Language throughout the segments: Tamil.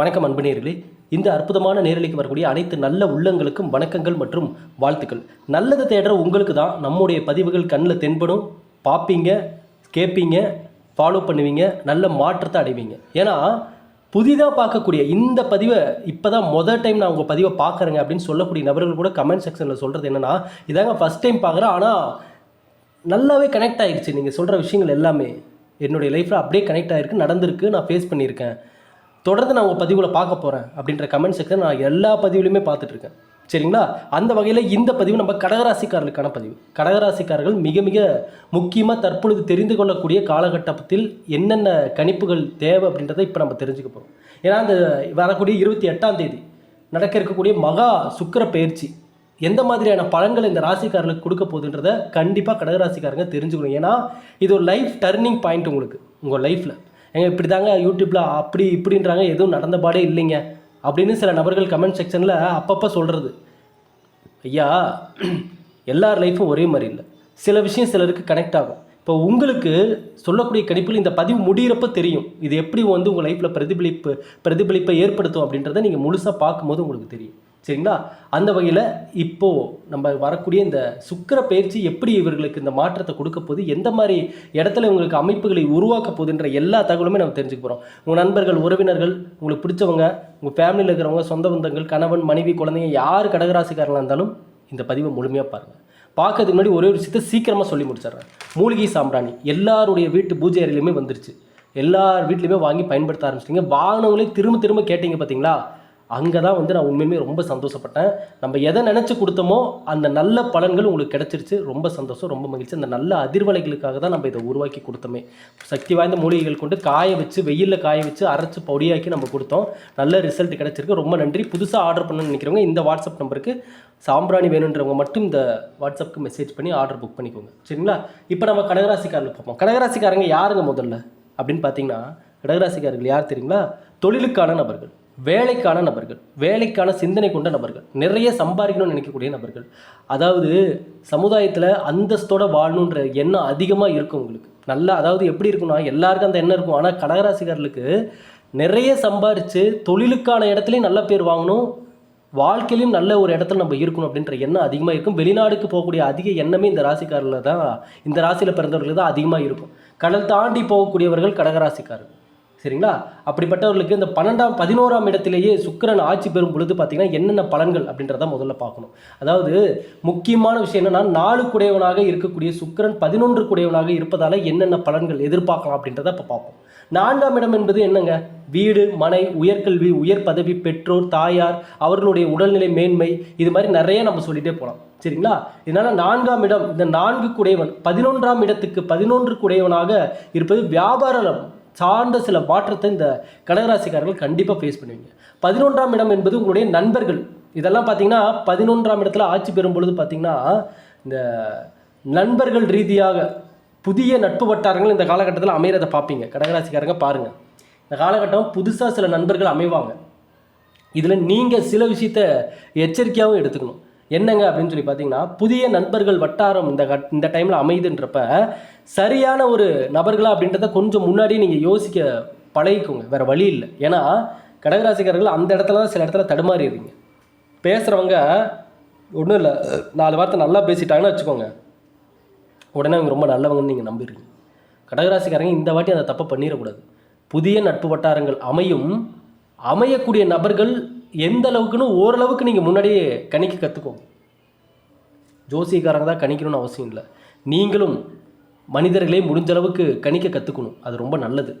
வணக்கம் அன்பு நேயர்களே இந்த அற்புதமான நேரலைக்கு வரக்கூடிய அனைத்து நல்ல உள்ளங்களுக்கும் வணக்கங்கள் மற்றும் வாழ்த்துக்கள். நல்லதை தேடுற உங்களுக்கு தான் நம்முடைய பதிவுகள் கண்ணில் தென்படும். பார்ப்பீங்க கேட்பீங்க ஃபாலோ பண்ணுவீங்க நல்ல மாற்றத்தை அடைவீங்க. ஏன்னா புதிதாக பார்க்கக்கூடிய இந்த பதிவை இப்போ தான் மொதல் டைம் நான் உங்கள் பதிவை பார்க்குறேங்க அப்படின்னு சொல்லக்கூடிய நபர்கள் கூட கமெண்ட் செக்ஷனில் சொல்கிறது என்னென்னா இதாங்க ஃபஸ்ட் டைம் பார்க்குறேன். ஆனால் நல்லாவே கனெக்ட் ஆகிடுச்சு நீங்கள் சொல்கிற விஷயங்கள் எல்லாமே. என்னுடைய லைஃப்பில் அப்படியே கனெக்ட் ஆகிருக்கு நடந்திருக்கு நான் ஃபேஸ் பண்ணியிருக்கேன். தொடர்ந்து நான் உங்கள் பதிவில் பார்க்க போகிறேன் அப்படின்ற கமெண்ட் செக்ஷன் நான் எல்லா பதிவுலையுமே பார்த்துட்ருக்கேன். சரிங்களா? அந்த வகையில் இந்த பதிவு நம்ம கடகராசிக்காரர்களுக்கான பதிவு. கடகராசிக்காரர்கள் மிக மிக முக்கியமாக தற்பொழுது தெரிந்து கொள்ளக்கூடிய காலகட்டத்தில் என்னென்ன கணிப்புகள் தேவை அப்படின்றத இப்போ நம்ம தெரிஞ்சுக்க போகிறோம் ஏன்னா அந்த வரக்கூடிய இருபத்தி எட்டாம் தேதி நடக்க இருக்கக்கூடிய மகா சுக்கிர பயிற்சி எந்த மாதிரியான பலன்கள் இந்த ராசிக்காரர்களுக்கு கொடுக்க போகுதுன்றத கண்டிப்பாக கடகராசிக்காரங்க தெரிஞ்சுக்கணும். ஏன்னா இது ஒரு லைஃப் டர்னிங் பாயிண்ட் உங்களுக்கு உங்கள் லைஃப்பில் ஏங்க இப்படி தாங்க யூடியூப்பில் அப்படி இப்படின்றாங்க எதுவும் நடந்த பாடே இல்லைங்க. அப்படின்னு சில நபர்கள் கமெண்ட் செக்ஷனில் அப்பப்போ சொல்கிறது ஐயா எல்லார் லைஃப்பும் ஒரே மாதிரி இல்லை. சில விஷயம் சிலருக்கு கனெக்ட் ஆகும். இப்போ உங்களுக்கு சொல்லக்கூடிய கணிப்பில் இந்த பதிவு முடிகிறப்ப தெரியும். இது எப்படி வந்து உங்கள் லைஃப்பில் பிரதிபலிப்பு பிரதிபலிப்பை ஏற்படுத்தும் அப்படின்றத நீங்கள் முழுசாக பார்க்கும்போது உங்களுக்கு தெரியும். சரிங்களா? அந்த வகையில் இப்போது நம்ம வரக்கூடிய இந்த சுக்கிர பயிற்சி எப்படி இவர்களுக்கு இந்த மாற்றத்தை கொடுக்க போகுது எந்த மாதிரி இடத்துல இவங்களுக்கு அமைப்புகளை உருவாக்க போகுதுன்ற எல்லா தகவலுமே நம்ம தெரிஞ்சுக்க போகிறோம் உங்கள் நண்பர்கள் உறவினர்கள் உங்களுக்கு பிடிச்சவங்க உங்கள் ஃபேமிலியில் இருக்கிறவங்க சொந்த பந்தங்கள் கணவன் மனைவி குழந்தைங்க யார் கடகராசிக்காரங்களாக இருந்தாலும் இந்த பதிவை முழுமையாக பாருங்கள் பார்க்கறதுக்கு முன்னாடி ஒரே ஒரு விஷயத்தை சீக்கிரமாக சொல்லி முடிச்சிடுறேன். மூலிகை சாம்பிராணி. எல்லாருடைய வீட்டு பூஜை அறையிலையுமே வந்துருச்சு. எல்லார் வீட்லேயுமே வாங்கி பயன்படுத்த ஆரம்பிச்சிட்டிங்க. வாங்கினவங்களே திரும்ப திரும்ப கேட்டிங்க பார்த்தீங்களா அங்கே தான் வந்து நான் உண்மையுமே ரொம்ப சந்தோஷப்பட்டேன். நம்ம எதை நினச்சி கொடுத்தோமோ அந்த நல்ல பலன்கள் உங்களுக்கு கிடைச்சிருச்சு. ரொம்ப சந்தோஷம் ரொம்ப மகிழ்ச்சி. அந்த நல்ல அதிர்வலைகளுக்காக தான் நம்ம இதை உருவாக்கி கொடுத்தோமே. சக்தி வாய்ந்த மூலிகைகள் கொண்டு காய வச்சு வெயிலில் காய வச்சு அரைச்சி பொடியாக்கி நம்ம கொடுத்தோம். நல்ல ரிசல்ட் கிடச்சிருக்கு. ரொம்ப நன்றி. புதுசாக ஆர்டர் பண்ணணும்னு நினைக்கிறவங்க இந்த வாட்ஸ்அப் நம்பருக்கு சாம்பிராணி வேணுன்றவங்க மட்டும் இந்த வாட்ஸ்அப்புக்கு மெசேஜ் பண்ணி ஆர்டர் புக் பண்ணிக்கோங்க. சரிங்களா? இப்போ நம்ம கடகராசிக்காரர்கள் பார்ப்போம். கடகராசிக்காரங்க யாருங்க முதல்ல? அப்படின்னு பார்த்தீங்கன்னா கடகராசிக்காரர்கள் யார் தெரியுங்களா? தொழிலுக்கான நபர்கள். வேலைக்கான நபர்கள் வேலைக்கான சிந்தனை கொண்ட நபர்கள் நிறைய சம்பாதிக்கணும்னு நினைக்கக்கூடிய நபர்கள். அதாவது சமுதாயத்தில் அந்தஸ்தோட வாழணுன்ற எண்ணம் அதிகமாக இருக்கும் உங்களுக்கு. நல்லா அதாவது எப்படி இருக்கும்னா எல்லாருக்கும் அந்த எண்ணம் இருக்கும். ஆனால் கடகராசிகர்களுக்கு நிறைய சம்பாரித்து தொழிலுக்கான இடத்துலையும் நல்ல பேர் வாங்கணும். வாழ்க்கையிலையும் நல்ல ஒரு இடத்துல நம்ம இருக்கணும் அப்படின்ற எண்ணம் அதிகமாக இருக்கும். வெளிநாடுக்கு போகக்கூடிய அதிக எண்ணமே இந்த ராசிக்காரில் தான் இந்த ராசியில் பிறந்தவர்களுக்கு தான் அதிகமாக இருக்கும். கடல் தாண்டி போகக்கூடியவர்கள் கடகராசிக்காரர்கள். சரிங்களா? அப்படிப்பட்டவர்களுக்கு இந்த பன்னெண்டாம் பதினோராம் இடத்திலேயே சுக்கிரன் ஆட்சி பெறும் பொழுது பார்த்தீங்கன்னா என்னென்ன பலன்கள் அப்படின்றத முதல்ல பார்க்கணும். அதாவது முக்கியமான விஷயம் என்னென்னா நாலு குடையவனாக இருக்கக்கூடிய சுக்கிரன் பதினொன்று குடையவனாக இருப்பதால் என்னென்ன பலன்கள் எதிர்பார்க்கலாம் அப்படின்றத இப்போ பார்ப்போம். நான்காம் இடம் என்பது என்னங்க? வீடு மனை உயர்கல்வி உயர் பதவி பெற்றோர் தாயார் அவர்களுடைய உடல்நிலை மேன்மை இது மாதிரி நிறைய நம்ம சொல்லிட்டே போகலாம் சரிங்களா? இதனால் நான்காம் இடம் இந்த நான்கு குடையவன் பதினொன்றாம் இடத்துக்கு பதினொன்று குடையவனாக இருப்பது வியாபாரம் சார்ந்த சில மாற்றத்தை இந்த கடகராசிக்காரர்கள் கண்டிப்பாக ஃபேஸ் பண்ணுவீங்க. பதினொன்றாம் இடம் என்பது உங்களுடைய நண்பர்கள். இதெல்லாம் பார்த்தீங்கன்னா பதினொன்றாம் இடத்துல ஆட்சி பெறும் பொழுது பார்த்தீங்கன்னா இந்த நண்பர்கள் ரீதியாக புதிய நட்பு வட்டாரங்கள் இந்த காலகட்டத்தில் அமைகிறத பார்ப்பீங்க கடகராசிக்காரங்க பாருங்கள் இந்த காலகட்டம் புதுசாக சில நண்பர்கள் அமைவாங்க. இதில் நீங்கள் சில விஷயத்த எச்சரிக்கையாகவும் எடுத்துக்கணும். என்னங்க அப்படின்னு சொல்லி பார்த்தீங்கன்னா புதிய நண்பர்கள் வட்டாரம் இந்த கட் இந்த டைமில் அமைதுன்றப்ப சரியான ஒரு நபர்களா அப்படின்றத கொஞ்சம் முன்னாடி நீங்கள் யோசிக்க பழகிக்கோங்க. வேறு வழி இல்லை. ஏன்னா கடகராசிக்காரர்கள் அந்த இடத்துல தான் சில இடத்துல தடுமாறிடுறீங்க. பேசுகிறவங்க ஒன்றும் இல்லை. நாலு வார்த்தை நல்லா பேசிட்டாங்கன்னு வச்சுக்கோங்க. உடனே அவங்க ரொம்ப நல்லவங்கன்னு நீங்கள் நம்பிடுறீங்க. கடகராசிக்காரங்க இந்த வாட்டி அதை தப்பை பண்ணிடக்கூடாது. புதிய நட்பு வட்டாரங்கள் அமையும். அமையக்கூடிய நபர்கள் எந்த அளவுக்குன்னு ஓரளவுக்கு நீங்கள் முன்னாடியே கணிக்க கற்றுக்கோங்க ஜோசியக்காரங்க தான் கணிக்கணும்னு அவசியம் இல்லை. நீங்களும் மனிதர்களே முடிஞ்ச அளவுக்கு கணிக்க கற்றுக்கணும் அது ரொம்ப நல்லது.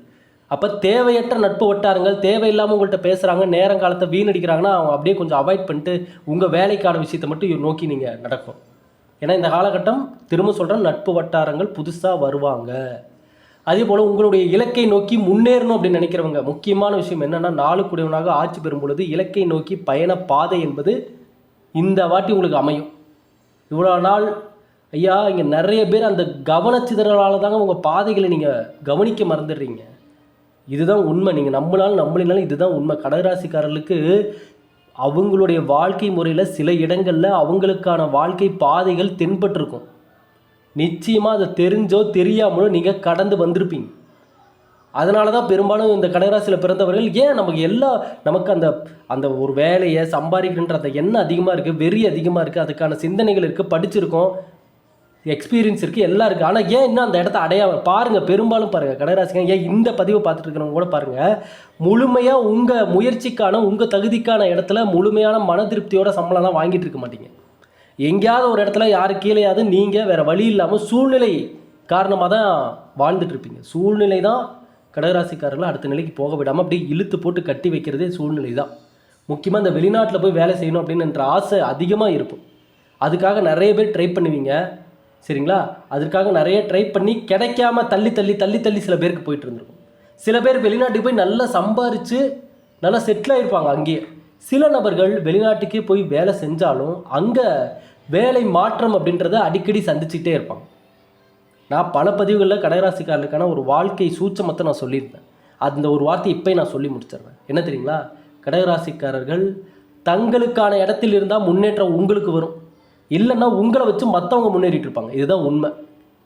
அப்போ தேவையற்ற நட்பு வட்டாரங்கள் தேவையில்லாமல் உங்கள்கிட்ட பேசுகிறாங்க நேரங்காலத்தை வீணடிக்கிறாங்கன்னா அவங்க அப்படியே கொஞ்சம் அவாய்ட் பண்ணிட்டு உங்கள் வேலைக்கான விஷயத்தை மட்டும் நோக்கி நீங்கள் நடக்கும் ஏன்னா இந்த காலகட்டம் திரும்ப சொல்கிறேன் நட்பு வட்டாரங்கள் புதுசாக வருவாங்க. அதே போல் உங்களுடைய இலக்கை நோக்கி முன்னேறணும் அப்படின்னு நினைக்கிறவங்க முக்கியமான விஷயம் என்னென்னா நாலு ஆட்சி பெறும் பொழுது இலக்கை நோக்கி பயண பாதை என்பது இந்த வாட்டி உங்களுக்கு அமையும். இவ்வளோ நாள் ஐயா இங்கே நிறைய பேர் அந்த கவனச்சிதறலால் தாங்க உங்கள் பாதைகளை நீங்கள் கவனிக்க மறந்துடுறீங்க. இதுதான் உண்மை. நீங்கள் நம்மளால் நம்மளினாலும் இதுதான் உண்மை. கடகராசிக்காரர்களுக்கு அவங்களுடைய வாழ்க்கை முறையில் சில இடங்களில் அவங்களுக்கான வாழ்க்கை பாதைகள் தென்பட்டிருக்கும். நிச்சயமாக அதை தெரிஞ்சோ தெரியாமலோ நீங்கள் கடந்து வந்திருப்பீங்க. அதனால தான் பெரும்பாலும் இந்த கடகராசியில் பிறந்தவர்கள் ஏன் நமக்கு எல்லா நமக்கு அந்த அந்த ஒரு வேலையை சம்பாதிக்கணுன்ற அந்த எண்ணம் அதிகமாக இருக்குது வெறி அதிகமாக இருக்குது அதுக்கான சிந்தனைகள் இருக்குது படிச்சிருக்கோம் எக்ஸ்பீரியன்ஸ் இருக்குது எல்லாம் இருக்குது ஆனால் ஏன் இன்னும் அந்த இடத்த அடையாம பாருங்கள் பெரும்பாலும் பாருங்கள் கடகராசிங்க ஏன் இந்த பதிவை பார்த்துட்டு இருக்கிறவங்க கூட பாருங்கள் முழுமையாக உங்கள் முயற்சிக்கான உங்கள் தகுதிக்கான இடத்துல முழுமையான மன திருப்தியோட சம்பளம்லாம் வாங்கிட்டு இருக்க மாட்டீங்க. எங்கேயாவது ஒரு இடத்துல யாரு கீழேயாவது நீங்கள் வேறு வழி இல்லாமல் சூழ்நிலை காரணமாக தான் வாழ்ந்துட்டுருப்பீங்க சூழ்நிலை தான் கடகராசிக்காரர்களை அடுத்த நிலைக்கு போக விடாமல் அப்படியே இழுத்து போட்டு கட்டி வைக்கிறதே சூழ்நிலை தான் முக்கியமாக இந்த வெளிநாட்டில் போய் வேலை செய்யணும் அப்படின்ற ஆசை அதிகமாக இருக்கும். அதுக்காக நிறைய பேர் ட்ரை பண்ணுவீங்க. சரிங்களா? அதற்காக நிறைய ட்ரை பண்ணி கிடைக்காம தள்ளி தள்ளி தள்ளி தள்ளி சில பேருக்கு போயிட்டு இருந்திருக்கும். சில பேர் வெளிநாட்டுக்கு போய் நல்லா சம்பாரித்து நல்லா செட்டில் ஆகிருப்பாங்க அங்கேயே. சில நபர்கள் வெளிநாட்டுக்கே போய் வேலை செஞ்சாலும் அங்கே வேலை மாற்றம் அப்படின்றத அடிக்கடி சந்திச்சுக்கிட்டே இருப்பாங்க. நான் பல பதிவுகளில் கடகராசிக்காரர்களுக்கான ஒரு வாழ்க்கை சூச்சமத்தை நான் சொல்லியிருந்தேன் அந்த ஒரு வார்த்தையை இப்போ நான் சொல்லி முடிச்சிடுறேன். என்ன தெரியுங்களா? கடகராசிக்காரர்கள் தங்களுக்கான இடத்தில் இருந்தால் முன்னேற்றம் உங்களுக்கு வரும். இல்லைன்னா உங்களை வச்சு மற்றவங்க முன்னேறிட்டு இருப்பாங்க. இதுதான் உண்மை.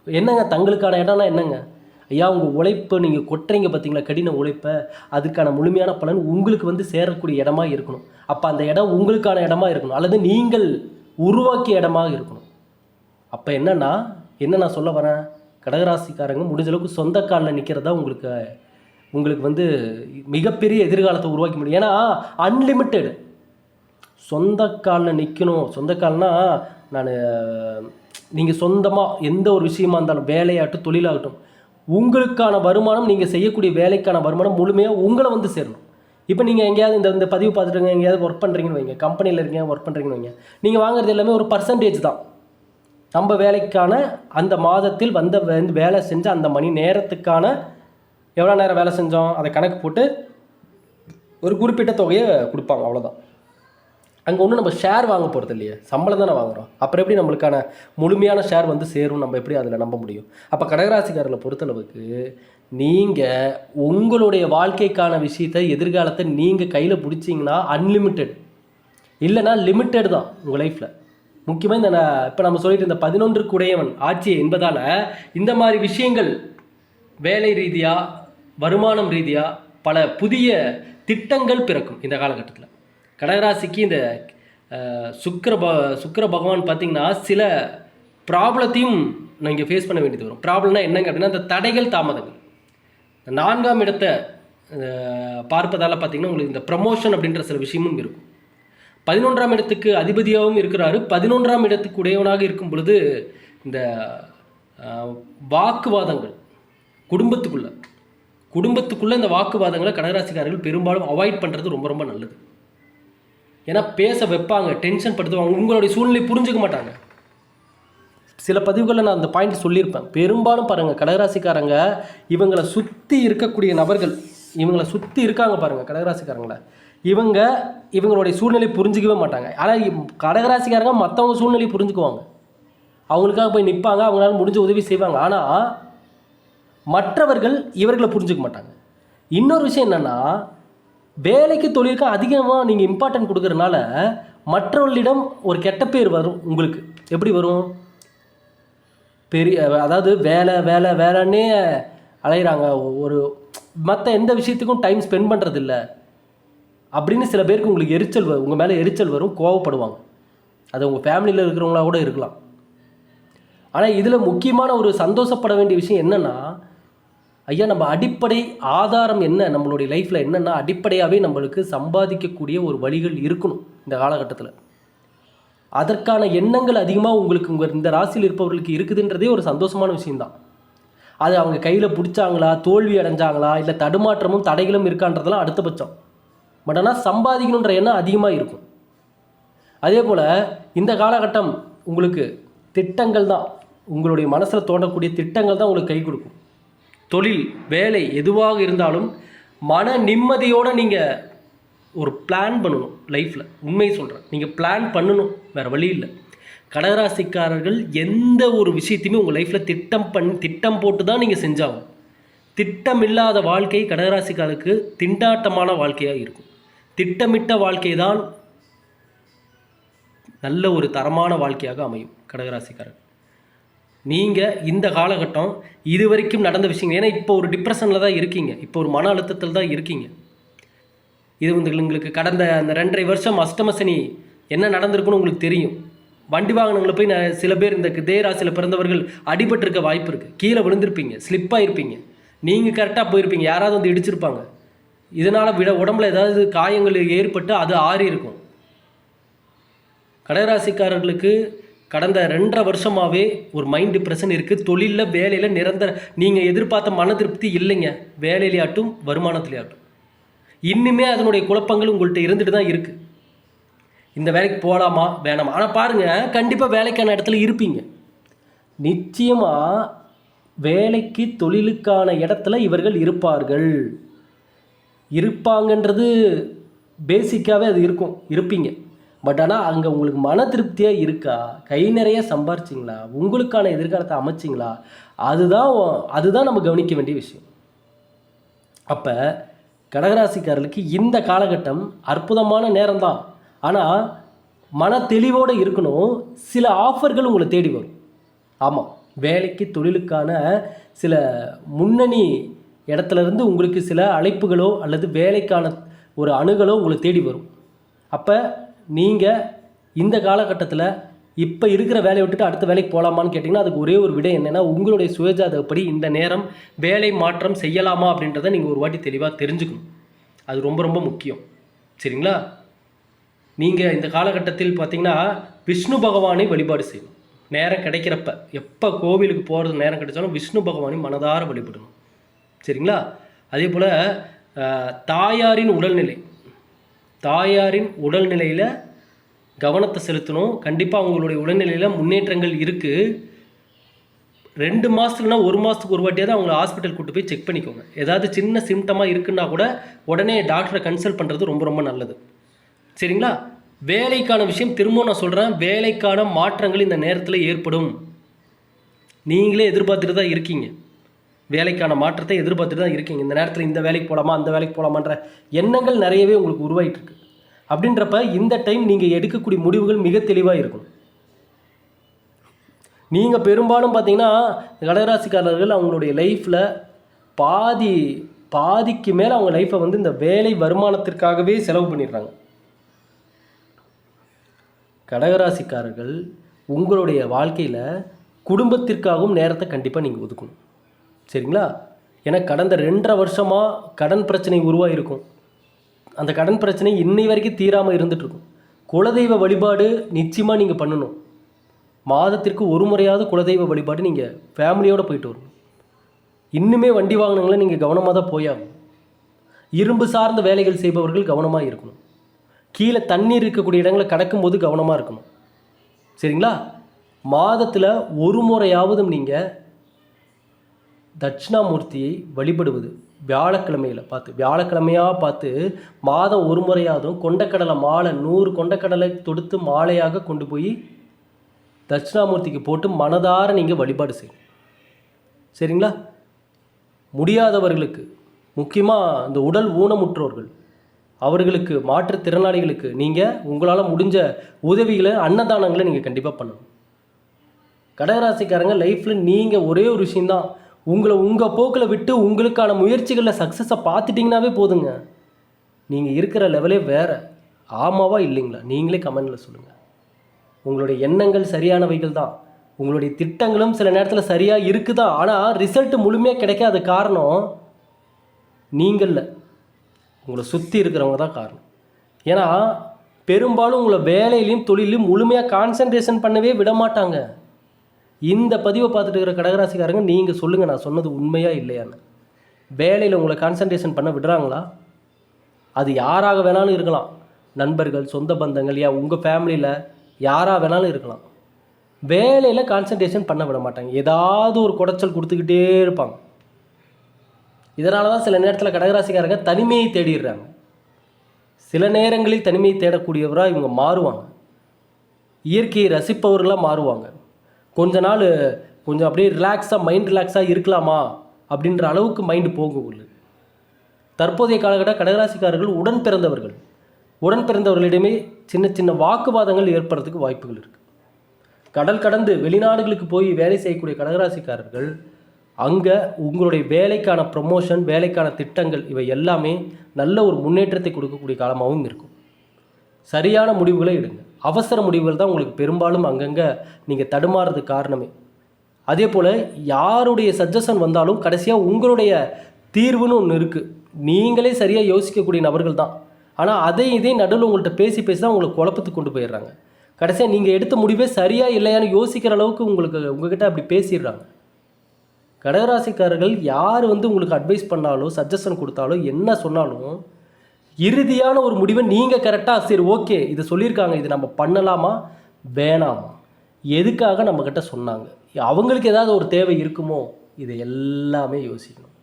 என்னங்க தங்களுக்கான இடம்னா என்னங்க? ஐயா உங்கள் உழைப்பை நீங்கள் கொட்டுறீங்க பார்த்தீங்களா கடின உழைப்பை. அதுக்கான முழுமையான பலன் உங்களுக்கு வந்து சேரக்கூடிய இடமா இருக்கணும். அப்போ அந்த இடம் உங்களுக்கான இடமா இருக்கணும். அல்லது நீங்கள் உருவாக்கிய இடமாக இருக்கணும். அப்போ என்னன்னா என்ன நான் சொல்ல வரேன்? கடகராசிக்காரங்க முடிஞ்ச அளவுக்கு சொந்த காலில் நிற்கிறதா உங்களுக்கு உங்களுக்கு வந்து மிகப்பெரிய எதிர்காலத்தை உருவாக்க முடியும். ஏன்னா அன்லிமிட்டெடு சொந்த காலில் நிற்கணும் சொந்த கால்னால் நான் நீங்கள் சொந்தமாக எந்த ஒரு விஷயமா இருந்தாலும் வேலையாகட்டும் தொழிலாகட்டும் உங்களுக்கான வருமானம் நீங்கள் செய்யக்கூடிய வேலைக்கான வருமானம் முழுமையாக உங்களை வந்து சேரணும். இப்போ நீங்கள் எங்கேயாவது இந்த இந்த பதிவு பார்த்துட்டு எங்கேயாவது ஒர்க் பண்ணுறீங்கன்னு வைங்க. கம்பெனியில் இருக்கீங்க ஒர்க் பண்ணுறீங்கன்னு வைங்க. நீங்கள் வாங்குறது எல்லாமே ஒரு பர்சன்டேஜ் தான். நம்ம வேலைக்கான அந்த மாதத்தில் வந்த வேலை செஞ்ச அந்த மணி நேரத்துக்கான எவ்வளோ நேரம் வேலை செஞ்சோம் அதை கணக்கு போட்டு ஒரு குறிப்பிட்ட தொகையை கொடுப்பாங்க அவ்வளோதான் அங்கே ஒன்றும் நம்ம ஷேர் வாங்க போகிறது இல்லையே. சம்பளம் தானே வாங்குறோம். அப்புறம் எப்படி நம்மளுக்கான முழுமையான ஷேர் வந்து சேரும்? நம்ம எப்படி அதில் நம்ப முடியும்? அப்போ கடகராசிக்காரர்களை பொறுத்தளவுக்கு நீங்கள் உங்களுடைய வாழ்க்கைக்கான விஷயத்தை எதிர்காலத்தை நீங்கள் கையில் பிடிச்சிங்கன்னா அன்லிமிட்டெட் இல்லைன்னா லிமிட்டெட் தான் உங்கள் லைஃப்பில் முக்கியமாக இந்த இப்போ நம்ம சொல்லிட்டு இந்த பதினொன்று குடையவன் ஆட்சி என்பதால் இந்த மாதிரி விஷயங்கள் வேலை ரீதியாக வருமானம் ரீதியாக பல புதிய திட்டங்கள் பிறக்கும் இந்த காலகட்டத்தில். கடகராசிக்கு இந்த சுக்கர ப சுக்கர பகவான் பார்த்திங்கன்னா சில ப்ராப்ளத்தையும் நீங்கள் ஃபேஸ் பண்ண வேண்டியது வரும். ப்ராப்ளம்னா என்னங்க அப்படின்னா இந்த தடைகள் தாமதங்கள். நான்காம் இடத்தை பார்ப்பதால் பார்த்திங்கன்னா பார்த்தீங்கன்னா உங்களுக்கு இந்த ப்ரமோஷன் அப்படின்ற சில விஷயமும் இருக்கும். பதினொன்றாம் இடத்துக்கு அதிபதியாகவும் இருக்கிறாரு. பதினொன்றாம் இடத்துக்கு உடையவனாக இருக்கும் பொழுது இந்த வாக்குவாதங்கள் குடும்பத்துக்குள்ளே குடும்பத்துக்குள்ளே இந்த வாக்குவாதங்களை கடகராசிக்காரர்கள் பெரும்பாலும் அவாய்ட் பண்ணுறது ரொம்ப ரொம்ப நல்லது. ஏன்னா பேச வைப்பாங்க டென்ஷன் படுத்துவாங்க உங்களுடைய சூழ்நிலை புரிஞ்சுக்க மாட்டாங்க. சில பதிவுகளில் நான் அந்த பாயிண்ட் சொல்லியிருப்பேன். பெரும்பாலும் பாருங்கள் கடகராசிக்காரங்க இவங்களை சுற்றி இருக்கக்கூடிய நபர்கள் இவங்களை சுற்றி இருக்காங்க பாருங்கள் கடகராசிக்காரங்கள. இவங்க இவங்களுடைய சூழ்நிலை புரிஞ்சிக்கவே மாட்டாங்க. ஆனால் கடகராசிக்காரங்க மற்றவங்க சூழ்நிலை புரிஞ்சுக்குவாங்க. அவங்களுக்காக போய் நிற்பாங்க அவங்களால முடிஞ்ச உதவி செய்வாங்க. ஆனால் மற்றவர்கள் இவர்களை புரிஞ்சுக்க மாட்டாங்க. இன்னொரு விஷயம் என்னென்னா வேலைக்கு தொழிலுக்கு அதிகமாக நீங்கள் இம்பார்ட்டன்ட் கொடுக்கறனால மற்றவர்களிடம் ஒரு கெட்ட பேர் வரும் உங்களுக்கு. எப்படி வரும்? பெரிய அதாவது வேலை வேலை வேலைன்னே அலையிறாங்க. ஒரு மற்ற எந்த விஷயத்துக்கும் டைம் ஸ்பெண்ட் பண்ணுறதில்ல அப்படின்னு சில பேருக்கு உங்களுக்கு எரிச்சல் வரும் உங்கள் மேலே எரிச்சல் வரும் கோவப்படுவாங்க. அது உங்கள் ஃபேமிலியில் இருக்கிறவங்களா கூட இருக்கலாம். ஆனால் இதில் முக்கியமான ஒரு சந்தோஷப்பட வேண்டிய விஷயம் என்னென்னா ஐயா நம்ம அடிப்படை ஆதாரம் என்ன? நம்மளுடைய லைஃப்பில் என்னென்னா அடிப்படையாகவே நம்மளுக்கு சம்பாதிக்கக்கூடிய ஒரு வழிகள் இருக்கணும் இந்த காலகட்டத்தில். அதற்கான எண்ணங்கள் அதிகமாக உங்களுக்கு உங்கள் இந்த ராசியில் இருப்பவர்களுக்கு இருக்குதுன்றதே ஒரு சந்தோஷமான விஷயம்தான். அது அவங்க கையில் பிடிச்சாங்களா தோல்வி அடைஞ்சாங்களா இல்லை தடுமாற்றமும் தடைகளும் இருக்கான்றதெல்லாம் அடுத்தபட்சம் பட் ஆனால் சம்பாதிக்கணுன்ற எண்ணம் அதிகமாக இருக்கும். அதே போல் இந்த காலகட்டம் உங்களுக்கு திட்டங்கள் தான் உங்களுடைய மனசில் தோன்றக்கூடிய திட்டங்கள் தான் உங்களுக்கு கை கொடுக்கும். தொழில் வேலை எதுவாக இருந்தாலும் மன நிம்மதியோடு நீங்கள் ஒரு பிளான் பண்ணணும் லைஃப்பில் உண்மையை சொல்கிறேன் நீங்கள் பிளான் பண்ணணும். வேறு வழி இல்லை. கடகராசிக்காரர்கள் எந்த ஒரு விஷயத்தையுமே உங்கள் லைஃப்பில் திட்டம் பண் திட்டம் போட்டு தான் நீங்கள் செஞ்சாகும் திட்டம் இல்லாத வாழ்க்கை கடகராசிக்காரருக்கு திண்டாட்டமான வாழ்க்கையாக இருக்கும். திட்டமிட்ட வாழ்க்கை தான் நல்ல ஒரு தரமான வாழ்க்கையாக அமையும் கடகராசிக்காரர் நீங்கள் இந்த காலகட்டம் இது வரைக்கும் நடந்த விஷயங்கள். ஏன்னா இப்போ ஒரு டிப்ரெஷனில் தான் இருக்கீங்க. இப்போ ஒரு மன அழுத்தத்தில் தான் இருக்கீங்க. இது வந்து உங்களுக்கு கடந்த அந்த ரெண்டரை வருஷம் அஷ்டமசனி என்ன நடந்திருக்குன்னு உங்களுக்கு தெரியும். வண்டி வாகனங்களை போய் நான் சில பேர் இந்த தேராசியில் பிறந்தவர்கள் அடிபட்டிருக்க வாய்ப்பு இருக்குது கீழே விழுந்திருப்பீங்க ஸ்லிப்பாக இருப்பீங்க நீங்கள் கரெக்டாக போயிருப்பீங்க. யாராவது வந்து இடிச்சிருப்பாங்க. இதனால் விட உடம்புல ஏதாவது காயங்கள் ஏற்பட்டு அது ஆறி இருக்கும் கடகராசிக்காரர்களுக்கு கடந்த ரெண்டரை வருஷமாகவே ஒரு மைண்ட் டிப்ரெஷன் இருக்குது தொழிலில் வேலையில் நிரந்தர நீங்கள் எதிர்பார்த்த மன திருப்தி இல்லைங்க. வேலையிலையாட்டும் வருமானத்துலையாட்டும். இன்னுமே அதனுடைய குழப்பங்கள் உங்கள்கிட்ட இருந்துட்டு தான் இருக்குது இந்த வேலைக்கு போகலாமா வேணாமா? ஆனால் பாருங்கள் கண்டிப்பாக வேலைக்கான இடத்துல இருப்பீங்க. நிச்சயமாக வேலைக்கு தொழிலுக்கான இடத்துல இவர்கள் இருப்பார்கள். இருப்பாங்கன்றது பேசிக்காகவே அது இருக்கும். இருப்பீங்க. பட் ஆனால் அங்கே உங்களுக்கு மன திருப்தியாக இருக்கா? கை நிறைய சம்பாரிச்சிங்களா? உங்களுக்கான எதிர்காலத்தை அமைச்சிங்களா? அதுதான் அதுதான் நம்ம கவனிக்க வேண்டிய விஷயம். அப்போ கடகராசிக்காரர்களுக்கு இந்த காலகட்டம் அற்புதமான நேரம் தான் ஆனால் மன தெளிவோடு இருக்கணும். சில ஆஃபர்கள் உங்களை தேடி வரும். ஆமாம் வேலைக்கு தொழிலுக்கான சில முன்னணி இடத்துல இருந்து உங்களுக்கு சில அழைப்புகளோ அல்லது வேலைக்கான ஒரு அணுகலோ உங்களை தேடி வரும். அப்போ நீங்கள் இந்த காலகட்டத்தில் இப்போ இருக்கிற வேலையை விட்டுட்டு அடுத்த வேலைக்கு போகலாமான்னு கேட்டிங்கன்னா அதுக்கு ஒரே ஒரு விடை என்னென்னா உங்களுடைய சுயஜாதகப்படி இந்த நேரம் வேலை மாற்றம் செய்யலாமா அப்படின்றத நீங்கள் ஒரு வாட்டி தெளிவாக தெரிஞ்சுக்கணும். அது ரொம்ப ரொம்ப முக்கியம். சரிங்களா? நீங்கள் இந்த காலகட்டத்தில் பார்த்தீங்கன்னா விஷ்ணு பகவானை வழிபாடு செய்யணும். நேரம் கிடைக்கிறப்ப. எப்போ கோவிலுக்கு போகிறது நேரம் கிடைச்சாலும் விஷ்ணு பகவானை மனதார வழிபடணும். சரிங்களா? அதே போல் தாயாரின் உடல்நிலை. தாயாரின் உடல்நிலையில் கவனத்தை செலுத்தணும். கண்டிப்பாக அவங்களுடைய உடல்நிலையில் முன்னேற்றங்கள் இருக்குது ரெண்டு மாதத்துலனா ஒரு மாதத்துக்கு ஒரு வாட்டியாவது அவங்கள ஹாஸ்பிட்டல் கூட்டு போய் செக் பண்ணிக்கோங்க. ஏதாவது சின்ன சிம்டமாக இருக்குன்னா கூட உடனே டாக்டரை கன்சல்ட் பண்ணுறது ரொம்ப ரொம்ப நல்லது. சரிங்களா? வேலைக்கான விஷயம் திரும்பவும் நான் சொல்கிறேன் வேலைக்கான மாற்றங்கள் இந்த நேரத்தில் ஏற்படும். நீங்களே எதிர்பார்த்துட்டு தான் இருக்கீங்க. வேலைக்கான மாற்றத்தை எதிர்பார்த்துட்டு தான் இருக்கீங்க. இந்த நேரத்தில் இந்த வேலைக்கு போகலாமா அந்த வேலைக்கு போகலாமான்ற எண்ணங்கள் நிறையவே உங்களுக்கு உருவாயிட்டு இருக்கு. அப்படின்றப்ப இந்த டைம் நீங்கள் எடுக்கக்கூடிய முடிவுகள் மிக தெளிவாக இருக்கும். நீங்கள் பெரும்பாலும் பார்த்தீங்கன்னா கடகராசிக்காரர்கள் அவங்களுடைய லைஃப்பில் பாதி பாதிக்கு மேலே அவங்க லைஃப்பை வந்து இந்த வேலை வருமானத்திற்காகவே செலவு பண்ணிடுறாங்க. கடகராசிக்காரர்கள் உங்களுடைய வாழ்க்கையில் குடும்பத்திற்காகவும் நேரத்தை கண்டிப்பாக நீங்கள் ஒதுக்கணும். சரிங்களா? ஏன்னா கடந்த ரெண்டரை வருஷமாக கடன் பிரச்சனை உருவாகிருக்கும் அந்த கடன் பிரச்சனை இன்னை வரைக்கும் தீராமல் இருந்துகிட்ருக்கும். குலதெய்வ வழிபாடு நிச்சயமாக நீங்கள் பண்ணணும். மாதத்திற்கு ஒரு முறையாவது குலதெய்வ வழிபாடு நீங்கள் ஃபேமிலியோடு போயிட்டு வரணும். இன்னுமே வண்டி வாகனங்களை நீங்கள் கவனமாக தான் போயாகணும். இரும்பு சார்ந்த வேலைகள் செய்பவர்கள் கவனமாக இருக்கணும். கீழே தண்ணீர் இருக்கக்கூடிய இடங்களை கடக்கும்போது கவனமாக இருக்கணும். சரிங்களா? மாதத்தில் ஒரு முறையாவதும் நீங்கள் தட்சிணாமூர்த்தியை வழிபடுவது வியாழக்கிழமையில் பார்த்து வியாழக்கிழமையாக பார்த்து மாதம் ஒரு முறையாவதும் கொண்டக்கடலை மாலை நூறு கொண்டக்கடலை தொடுத்து மாலையாக கொண்டு போய் தட்சிணாமூர்த்திக்கு போட்டு மனதார நீங்கள் வழிபாடு செய்யணும். சரிங்களா? முடியாதவர்களுக்கு முக்கியமாக இந்த உடல் ஊனமுற்றோர்கள் அவர்களுக்கு மாற்றுத்திறனாளிகளுக்கு நீங்கள் உங்களால் முடிஞ்ச உதவிகளை அன்னதானங்களை நீங்கள் கண்டிப்பாக பண்ணணும். கடகராசிக்காரங்க லைஃப்பில் நீங்கள் ஒரே ஒரு விஷயந்தான் உங்களை உங்கள் போக்கில் விட்டு உங்களுக்கான முயற்சிகளில் சக்ஸஸை பார்த்துட்டிங்கனாவே போதுங்க. நீங்கள் இருக்கிற லெவலே வேறு. ஆமாவா இல்லைங்களா? நீங்களே கமெண்டில் சொல்லுங்கள் உங்களுடைய எண்ணங்கள் சரியானவைகள் தான். உங்களுடைய திட்டங்களும் சில நேரத்தில் சரியாக இருக்குதா? ஆனால் ரிசல்ட் முழுமையாக கிடைக்காத காரணம் நீங்களில் உங்களை சுற்றி இருக்கிறவங்க தான் காரணம். ஏன்னா பெரும்பாலும் உங்களை வேலையிலையும் தொழிலையும் முழுமையாக கான்சன்ட்ரேஷன் பண்ணவே விட மாட்டாங்க இந்த பதிவை பார்த்துட்டு இருக்கிற கடகராசிக்காரங்க நீங்கள் சொல்லுங்கள் நான் சொன்னது உண்மையாக இல்லையான்னு. வேலையில் உங்களை கான்சன்ட்ரேஷன் பண்ண விடுறாங்களா? அது யாராக வேணாலும் இருக்கலாம். நண்பர்கள் சொந்த பந்தங்கள் ஏன் உங்கள் ஃபேமிலியில் யாராக வேணாலும் இருக்கலாம். வேலையில் கான்சன்ட்ரேஷன் பண்ண விட மாட்டாங்க. ஏதாவது ஒரு குடைச்சல் கொடுத்துக்கிட்டே இருப்பாங்க. இதனால தான் சில நேரத்தில் கடகராசிக்காரங்க தனிமையை தேடிடுறாங்க. சில நேரங்களில் தனிமையை தேடக்கூடியவராக இவங்க மாறுவாங்க. இயற்கையை ரசிப்பவர்களாக மாறுவாங்க. கொஞ்ச நாள் கொஞ்சம் அப்படியே ரிலாக்ஸாக மைண்ட் ரிலாக்ஸாக இருக்கலாமா அப்படின்ற அளவுக்கு மைண்டு போகும் உள்ளது தற்போதைய காலகட்ட கடகராசிக்காரர்கள் உடன் பிறந்தவர்கள். உடன் பிறந்தவர்களிடமே சின்ன சின்ன வாக்குவாதங்கள் ஏற்படுறதுக்கு வாய்ப்புகள் இருக்குது கடல் கடந்து வெளிநாடுகளுக்கு போய் வேலை செய்யக்கூடிய கடகராசிக்காரர்கள் அங்கே உங்களுடைய வேலைக்கான ப்ரொமோஷன் வேலைக்கான திட்டங்கள் இவை எல்லாமே நல்ல ஒரு முன்னேற்றத்தை கொடுக்கக்கூடிய காலமாகவும் இருக்கும். சரியான முடிவுகளை எடுங்க. அவசர முடிவுகள் தான் உங்களுக்கு பெரும்பாலும் அங்கங்கே நீங்கள் தடுமாறுறதுக்கு காரணமே. அதே போல் யாருடைய சஜஷன் வந்தாலும் கடைசியாக உங்களுடைய தீர்வுன்னு ஒன்று இருக்குது நீங்களே சரியாக யோசிக்கக்கூடிய நபர்கள் தான். ஆனால் அதையும் இதே நடுவில் உங்கள்கிட்ட பேசி பேசி தான் உங்களுக்கு குழப்பத்துக்கு கொண்டு போயிடுறாங்க. கடைசியாக நீங்கள் எடுத்த முடிவே சரியாக இல்லையான்னு யோசிக்கிற அளவுக்கு உங்களுக்கு உங்ககிட்ட அப்படி பேசிடுறாங்க. கடகராசிக்காரர்கள் யார் வந்து உங்களுக்கு அட்வைஸ் பண்ணாலோ சஜஷன் கொடுத்தாலோ என்ன சொன்னாலும் இறுதியான ஒரு முடிவை நீங்கள் கரெக்டாக சரி ஓகே இது சொல்லியிருக்காங்க. இது நம்ம பண்ணலாமா? வேணாமா. எதுக்காக நம்மக்கிட்ட சொன்னாங்க? அவங்களுக்கு ஏதாவது ஒரு தேவை இருக்குமோ? இதை எல்லாமே யோசிக்கணும்.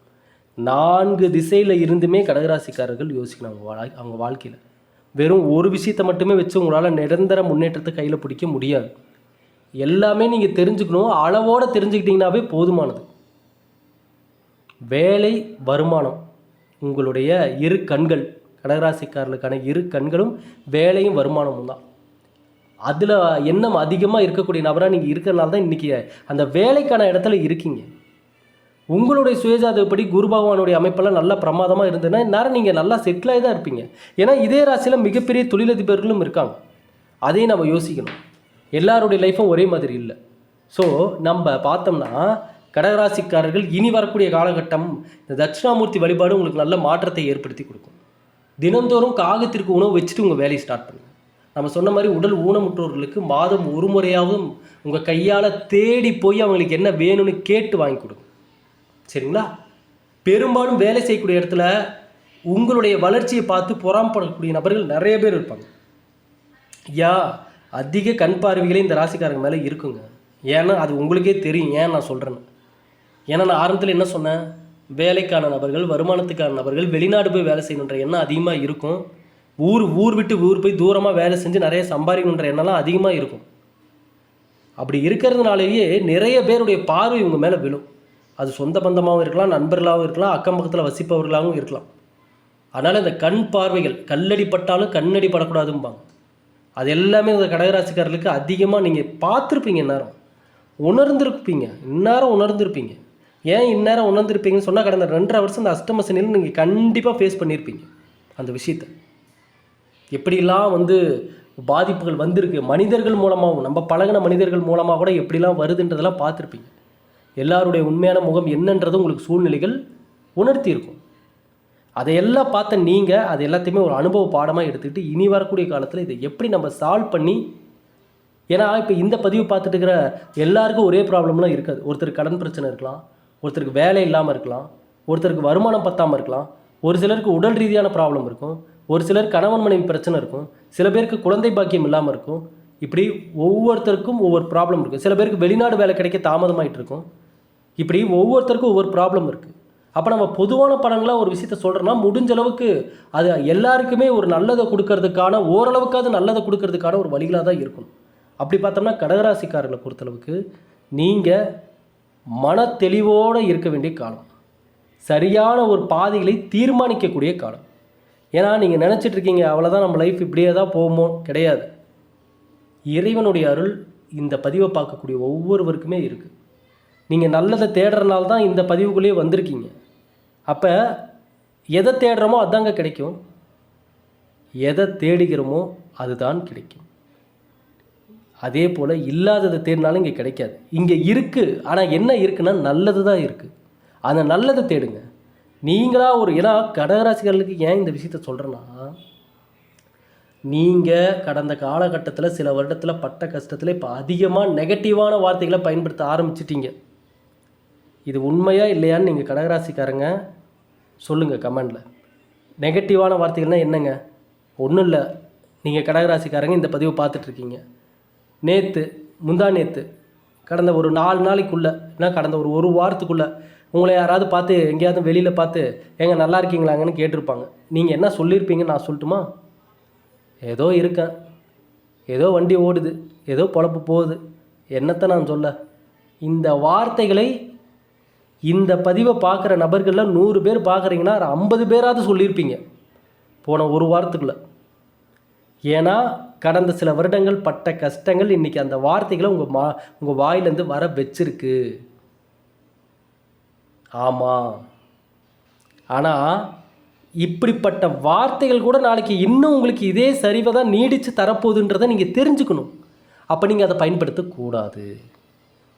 நான்கு திசையில் இருந்துமே கடகராசிக்காரர்கள் யோசிக்கணும் அவங்க வாழ் அவங்க வாழ்க்கையில். வெறும் ஒரு விஷயத்தை மட்டுமே வச்சு உங்களால் நிரந்தர முன்னேற்றத்தை கையில் பிடிக்க முடியாது. எல்லாமே நீங்கள் தெரிஞ்சுக்கணும். அளவோடு தெரிஞ்சுக்கிட்டிங்கனாவே போதுமானது. வேலை வருமானம். உங்களுடைய இரு கண்கள். கடகராசிக்காரர்களுக்கான இரு கண்களும் வேலையும் வருமானமும் தான். அதில் எண்ணம் அதிகமாக இருக்கக்கூடிய நபராக நீங்கள் இருக்கிறனால தான் இன்றைக்கி அந்த வேலைக்கான இடத்துல இருக்கீங்க. உங்களுடைய சுயஜாதகப்படி குரு பகவானுடைய அமைப்பெல்லாம் நல்லா பிரமாதமாக இருந்ததுன்னா நேரம் நீங்கள் நல்லா செட்டிலாகி தான் இருப்பீங்க. ஏன்னா இதே ராசியில் மிகப்பெரிய தொழிலதிபர்களும் இருக்காங்க. அதையும் நம்ம யோசிக்கணும். எல்லாருடைய லைஃப்பும் ஒரே மாதிரி இல்லை. ஸோ நம்ம பார்த்தோம்னா கடகராசிக்காரர்கள் இனி வரக்கூடிய காலகட்டம் இந்த தட்சிணாமூர்த்தி வழிபாடு உங்களுக்கு நல்ல மாற்றத்தை ஏற்படுத்தி கொடுக்கும். தினந்தோறும் காகத்திற்கு உணவு வச்சுட்டு உங்கள் வேலையை ஸ்டார்ட் பண்ணுங்கள் நம்ம சொன்ன மாதிரி உடல் ஊனமுற்றோர்களுக்கு மாதம் ஒரு முறையாவது உங்கள் கையால் தேடி போய் அவங்களுக்கு என்ன வேணும்னு கேட்டு வாங்கி கொடுங்க. சரிங்களா? பெரும்பாலும் வேலை செய்யக்கூடிய இடத்துல உங்களுடைய வளர்ச்சியை பார்த்து பொறாமப்படக்கூடிய நபர்கள் நிறைய பேர் இருப்பாங்க. யா அதிக கண் பார்வைகளே இந்த ராசிக்காரங்க மேலே இருக்குங்க. ஏன்னா அது உங்களுக்கே தெரியும். ஏன் நான் சொல்கிறேன்னு ஏன்னா நான் ஆரம்பத்தில் என்ன சொன்னேன்? வேலைக்கான நபர்கள் வருமானத்துக்கான நபர்கள் வெளிநாடு போய் வேலை செய்யணுன்ற எண்ணம் அதிகமாக இருக்கும். ஊர் ஊர் விட்டு ஊர் போய் தூரமாக வேலை செஞ்சு நிறைய சம்பாதிக்கணுன்ற எண்ணம்லாம் அதிகமாக இருக்கும். அப்படி இருக்கிறதுனாலேயே நிறைய பேருடைய பார்வை இவங்க மேலே விழும். அது சொந்த பந்தமாகவும் இருக்கலாம் நண்பர்களாகவும் இருக்கலாம் அக்கம் பக்கத்தில் வசிப்பவர்களாகவும் இருக்கலாம். அதனால் இந்த கண் பார்வைகள் கல்லடி பட்டாலும் கண்ணடி படக்கூடாதும்பாங்க. அது எல்லாமே இந்த கடகராசிக்காரர்களுக்கு அதிகமாக நீங்கள் பார்த்துருப்பீங்க இந்நேரம். உணர்ந்திருப்பீங்க இந்நேரம் உணர்ந்திருப்பீங்க. ஏன் இந்நேரம் உணர்ந்திருப்பீங்கன்னு சொன்னால் கடந்த ரெண்டரை வருஷம் அந்த அஷ்டம சனியில் நீங்கள் கண்டிப்பாக ஃபேஸ் பண்ணியிருப்பீங்க அந்த விஷயத்தை. எப்படிலாம் வந்து பாதிப்புகள் வந்திருக்கு மனிதர்கள் மூலமாகவும் நம்ம பழகின மனிதர்கள் மூலமாக கூட எப்படிலாம் வருதுன்றதெல்லாம் பார்த்துருப்பீங்க. எல்லாருடைய உண்மையான முகம் என்னன்றது உங்களுக்கு சூழ்நிலைகள் உணர்த்தியிருக்கும் அதையெல்லாம் பார்த்த நீங்கள் அது எல்லாத்தையுமே ஒரு அனுபவ பாடமாக எடுத்துக்கிட்டு இனி வரக்கூடிய காலத்தில் இதை எப்படி நம்ம சால்வ் பண்ணி ஏன்னா இப்போ இந்த பதிவு பார்த்துட்டு இருக்கிற எல்லாருக்கும் ஒரே ப்ராப்ளம்லாம் இருக்காது. ஒருத்தர் கடன் பிரச்சனை இருக்கலாம் ஒருத்தருக்கு வேலை இல்லாமல் இருக்கலாம் ஒருத்தருக்கு வருமானம் பத்தாமல் இருக்கலாம் ஒரு சிலருக்கு உடல் ரீதியான ப்ராப்ளம் இருக்கும் ஒரு சிலர் கணவன் மனைவி பிரச்சனை இருக்கும் சில பேருக்கு குழந்தை பாக்கியம் இல்லாமல் இருக்கும். இப்படி ஒவ்வொருத்தருக்கும் ஒவ்வொரு ப்ராப்ளம் இருக்குது சில பேருக்கு வெளிநாடு வேலை கிடைக்க தாமதமாயிட்டு இருக்கும். இப்படி ஒவ்வொருத்தருக்கும் ஒவ்வொரு ப்ராப்ளம் இருக்குது அப்போ நம்ம பொதுவான படங்களாக ஒரு விஷயத்த சொல்கிறோன்னா முடிஞ்ச அளவுக்கு அது எல்லாருக்குமே ஒரு நல்லதை கொடுக்கறதுக்கான ஓரளவுக்காவது நல்லதை கொடுக்கறதுக்கான ஒரு வழிகளாக தான் இருக்கும். அப்படி பார்த்தோம்னா கடகராசிக்காரர்களை பொறுத்தளவுக்கு நீங்கள் மன தெளிவோடு இருக்க வேண்டிய காலம். சரியான ஒரு பாதைகளை தீர்மானிக்கக்கூடிய காலம். ஏன்னா நீங்கள் நினச்சிட்டு இருக்கீங்க அவ்வளோதான் நம்ம லைஃப் இப்படியே தான் போகுமோ? கிடையாது. இறைவனுடைய அருள் இந்த பதிவை பார்க்கக்கூடிய ஒவ்வொருவருக்குமே இருக்குது நீங்கள் நல்லதை தேடுறனால தான் இந்த பதிவுக்குள்ளேயே வந்திருக்கீங்க. அப்போ எதை தேடுறோமோ அதாங்க கிடைக்கும். எதை தேடுகிறோமோ அதுதான் கிடைக்கும். அதே போல் இல்லாததை தேடினாலும் இங்கே கிடைக்காது. இங்கே இருக்குது ஆனால் என்ன இருக்குன்னா நல்லது தான் இருக்குது அந்த நல்லதை தேடுங்க. நீங்களாக ஒரு ஏன்னா கடகராசிகளுக்கு ஏன் இந்த விஷயத்த சொல்கிறேன்னா நீங்கள் கடந்த காலகட்டத்தில் சில வருடத்தில் பட்ட கஷ்டத்தில் இப்போ அதிகமாக நெகட்டிவான வார்த்தைகளை பயன்படுத்த ஆரம்பிச்சிட்டிங்க. இது உண்மையா இல்லையான்னு நீங்கள் கடகராசிக்காரங்க சொல்லுங்கள் கமெண்டில். நெகட்டிவான வார்த்தைகள்னால் என்னங்க? ஒன்றும் இல்லை. நீங்கள் கடகராசிக்காரங்க இந்த பதிவை பார்த்துட்ருக்கீங்க நேற்று முந்தா நேற்று கடந்த ஒரு நாலு நாளைக்குள்ளே ஏன்னா கடந்த ஒரு ஒரு வாரத்துக்குள்ளே உங்களை யாராவது பார்த்து எங்கேயாவது வெளியில் பார்த்து எங்கே நல்லா இருக்கீங்களாங்கன்னு கேட்டிருப்பாங்க. நீங்கள் என்ன சொல்லியிருப்பீங்கன்னு நான் சொல்லட்டுமா? ஏதோ இருக்கேன். ஏதோ வண்டி ஓடுது. ஏதோ பொழப்பு போகுது. என்னத்தை நான் சொல்ல? இந்த வார்த்தைகளை இந்த பதிவை பார்க்குற நபர்களில் நூறு பேர் பார்க்குறீங்கன்னா ஐம்பது பேராவது சொல்லியிருப்பீங்க. போன ஒரு வாரத்துக்குள்ளே. ஏன்னா கடந்த சில வருடங்கள் பட்ட கஷ்டங்கள் இன்றைக்கி அந்த வார்த்தைகளை உங்கள் மா உங்கள் வாயிலேருந்து வர வச்சிருக்கு. ஆமாம் ஆனால் இப்படிப்பட்ட வார்த்தைகள் கூட நாளைக்கு இன்னும் உங்களுக்கு இதே சரிவை தான் நீடித்து தரப்போகுதுன்றதை நீங்கள் தெரிஞ்சுக்கணும். அப்போ நீங்கள் அதை பயன்படுத்தக்கூடாது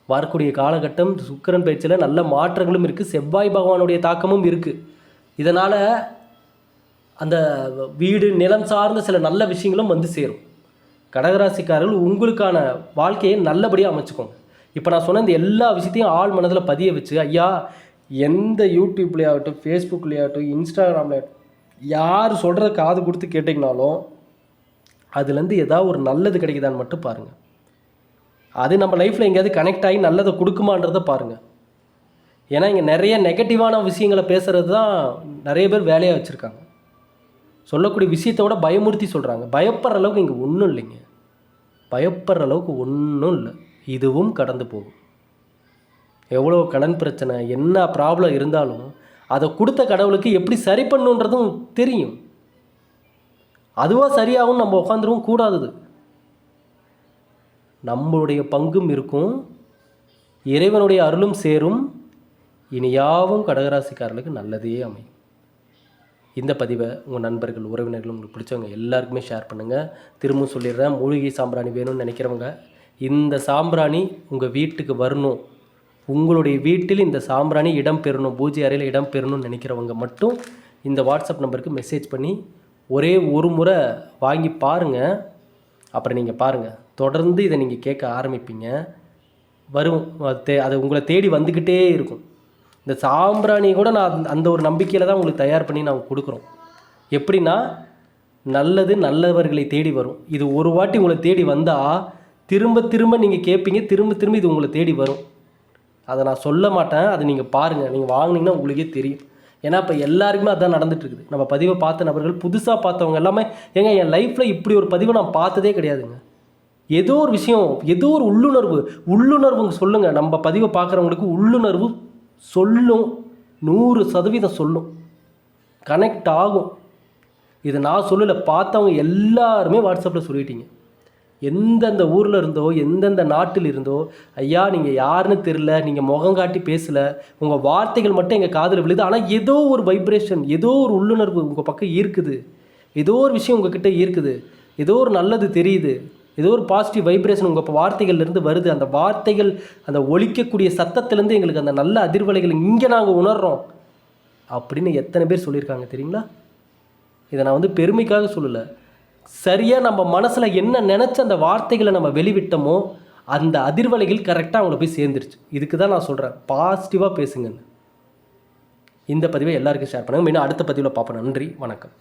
வரக்கூடிய காலகட்டம் சுக்கிரன் பயிற்சியில் நல்ல மாற்றங்களும் இருக்குது செவ்வாய் பகவானுடைய தாக்கமும் இருக்குது இதனால் அந்த வீடு நிலம் சார்ந்த சில நல்ல விஷயங்களும் வந்து சேரும். கடகராசிக்காரர்கள் உங்களுக்கான வாழ்க்கையை நல்லபடியாக அமைச்சுக்கோங்க. இப்போ நான் சொன்ன இந்த எல்லா விஷயத்தையும் ஆள் மனதில் பதிய வச்சு ஐயா எந்த யூடியூப்லேயாகட்டும் ஃபேஸ்புக்லேயாகட்டும் இன்ஸ்டாகிராமில் யார் சொல்கிற காது கொடுத்து கேட்டிங்கனாலும் அதுலேருந்து ஏதாவது ஒரு நல்லது கிடைக்குதான்னு மட்டும் பாருங்கள் அது நம்ம லைஃப்பில் எங்கேயாவது கனெக்ட் ஆகி நல்லதை கொடுக்குமான்றதை பாருங்கள் ஏன்னா இங்கே நிறைய நெகட்டிவான விஷயங்களை பேசுகிறது தான் நிறைய பேர் வேலையாக வச்சுருக்காங்க. சொல்லக்கூடிய விஷயத்தை விட பயமுறுத்தி சொல்கிறாங்க பயப்படுற அளவுக்கு இங்கே ஒன்றும் இல்லைங்க. பயப்படுற அளவுக்கு ஒன்றும் இல்லை. இதுவும் கடந்து போகும். எவ்வளோ கடன் பிரச்சனை என்ன ப்ராப்ளம் இருந்தாலும் அதை கொடுத்த கடவுளுக்கு எப்படி சரி பண்ணுன்றதும் தெரியும். அதுவாக சரியாகும் நம்ம உட்காந்துருவும் கூடாதது. நம்மளுடைய பங்கும் இருக்கும். இறைவனுடைய அருளும் சேரும். இனியாவும் கடகராசிக்காரர்களுக்கு நல்லதே அமையும். இந்த பதிவை உங்கள் நண்பர்கள் உறவினர்கள் உங்களுக்கு பிடிச்சவங்க எல்லாருக்குமே ஷேர் பண்ணுங்கள் திரும்பவும் சொல்லிடுறேன் மூலிகை சாம்பிராணி வேணும்னு நினைக்கிறவங்க இந்த சாம்பிராணி உங்கள் வீட்டுக்கு வரணும். உங்களுடைய வீட்டில் இந்த சாம்பிராணி இடம் பெறணும் பூஜை அறையில் இடம் பெறணும்னு நினைக்கிறவங்க மட்டும் இந்த வாட்ஸ்அப் நம்பருக்கு மெசேஜ் பண்ணி ஒரே ஒரு முறை வாங்கி பாருங்கள் அப்புறம் நீங்கள் பாருங்கள் தொடர்ந்து இதை நீங்கள் கேட்க ஆரம்பிப்பீங்க. வரும் அது தே அது உங்களை தேடி வந்துக்கிட்டே இருக்கும். இந்த சாம்பிராணி கூட நான் அந்த- அந்த ஒரு நம்பிக்கையில் தான் உங்களுக்கு தயார் பண்ணி நாங்கள் கொடுக்குறோம். எப்படின்னா நல்லது நல்லவர்களை தேடி வரும். இது ஒரு வாட்டி உங்களை தேடி வந்தால் திரும்ப திரும்ப நீங்கள் கேட்பீங்க திரும்ப திரும்ப இது உங்களை தேடி வரும். அதை நான் சொல்ல மாட்டேன். அதை நீங்கள் பாருங்கள் நீங்கள் வாங்கினீங்கன்னா உங்களுக்கே தெரியும். ஏன்னா இப்போ எல்லாருக்குமே அதான் நடந்துகிட்ருக்குது நம்ம பதிவை பார்த்த நபர்கள் புதுசாக பார்த்தவங்க எல்லாமே ஏங்க என் லைஃப்பில் இப்படி ஒரு பதிவை நான் பார்த்ததே கிடையாதுங்க. ஏதோ ஒரு விஷயம் ஏதோ ஒரு உள்ளுணர்வு. உள்ளுணர்வுங்க சொல்லுங்கள் நம்ம பதிவை பார்க்குறவங்களுக்கு உள்ளுணர்வு சொல்லும் நூறு சதவீதம் சொல்லும். கனெக்ட் ஆகும். இது நான் சொல்லலை பார்த்தவங்க எல்லாருமே வாட்ஸ்அப்பில் சொல்லிட்டீங்க. எந்தெந்த ஊரில் இருந்தோ எந்தெந்த நாட்டில் இருந்தோ ஐயா நீங்கள் யாருன்னு தெரில நீங்கள் முகம் காட்டி பேசலை உங்கள் வார்த்தைகள் மட்டும் எங்கள் காதில் விழுது ஆனால் ஏதோ ஒரு வைப்ரேஷன் ஏதோ ஒரு உள்ளுணர்வு உங்கள் பக்கம் ஈர்க்குது. ஏதோ ஒரு விஷயம் உங்ககிட்ட ஈர்க்குது. ஏதோ ஒரு நல்லது தெரியுது. ஏதோ ஒரு பாசிட்டிவ் வைப்ரேஷன் உங்கள் வார்த்தைகள்லேருந்து வருது. அந்த வார்த்தைகள் அந்த ஒழிக்கக்கூடிய சத்தத்துலேருந்து எங்களுக்கு அந்த நல்ல அதிர்வலைகள் இங்கே நாங்கள் உணர்கிறோம் அப்படின்னு எத்தனை பேர் சொல்லியிருக்காங்க தெரியுங்களா? இதை நான் வந்து பெருமைக்காக சொல்லலை. சரியாக நம்ம மனசில் என்ன நினச்ச அந்த வார்த்தைகளை நம்ம வெளிவிட்டோமோ அந்த அதிர்வலைகள் கரெக்டாக அவங்கள போய் சேர்ந்துருச்சு. இதுக்கு தான் நான் சொல்கிறேன் பாசிட்டிவாக பேசுங்கன்னு. இந்த பதிவை எல்லாருக்கும் ஷேர் பண்ணுங்கள் மீண்டும் அடுத்த பதிவில் பார்ப்போம். நன்றி. வணக்கம்.